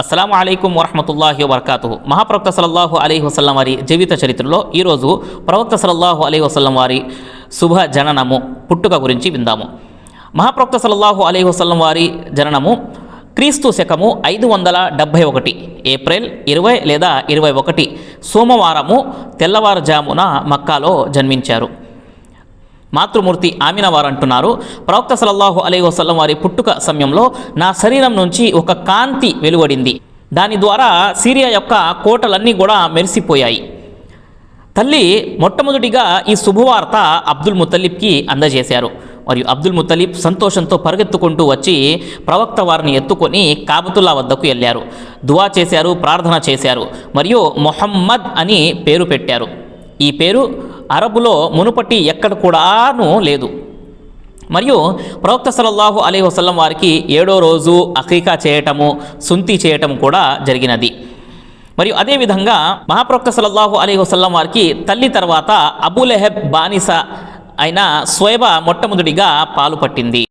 అస్సలం అయికం వరహమతుల్లాహి వబర్కాతు మహాప్రవక్త సలల్లాహు అలీ వసల్లం వారి జీవిత చరిత్రలో ఈరోజు ప్రవక్త సలల్లాహు అలీ వసల్లం వారి శుభ జననము పుట్టుక గురించి విందాము. మహాప్రవక్త సలల్లాహు అలీ వసల్లం వారి జననము క్రీస్తు శకము ఐదు వందల డెబ్భై ఒకటి ఏప్రిల్ ఇరవై లేదా ఇరవై ఒకటి సోమవారము తెల్లవారుజామున మక్కాలో జన్మించారు. మాతృమూర్తి ఆమిన వారు అంటున్నారు. ప్రవక్త సలల్లాహు అలై వసల్లం వారి పుట్టుక సమయంలో నా శరీరం నుంచి ఒక కాంతి వెలువడింది. దాని ద్వారా సిరియా యొక్క కోటలన్నీ కూడా మెరిసిపోయాయి. తల్లి మొట్టమొదటిగా ఈ శుభవార్త అబ్దుల్ ముత్తలిబ్కి అందజేశారు. మరియు అబ్దుల్ ముత్తలిబ్ సంతోషంతో పరిగెత్తుకుంటూ వచ్చి ప్రవక్త వారిని ఎత్తుకొని కాబతుల్లా వద్దకు వెళ్ళారు. దువా చేశారు ప్రార్థన చేశారు. మరియు మొహమ్మద్ అని పేరు పెట్టారు. ఈ పేరు అరబులో మునుపటి ఎక్కడ కూడాను లేదు. మరియు ప్రవక్త సలల్లాహు అలీ వసలం వారికి ఏడో రోజు అఖీకా చేయటము సుంతి చేయటం కూడా జరిగినది. మరియు అదేవిధంగా మహాప్రవక్త సల్లల్లాహు అలీ వసల్లం వారికి తల్లి తర్వాత అబులెహెబ్ బానిస అయిన స్వయబ మొట్టమొదటిగా పాలు పట్టింది.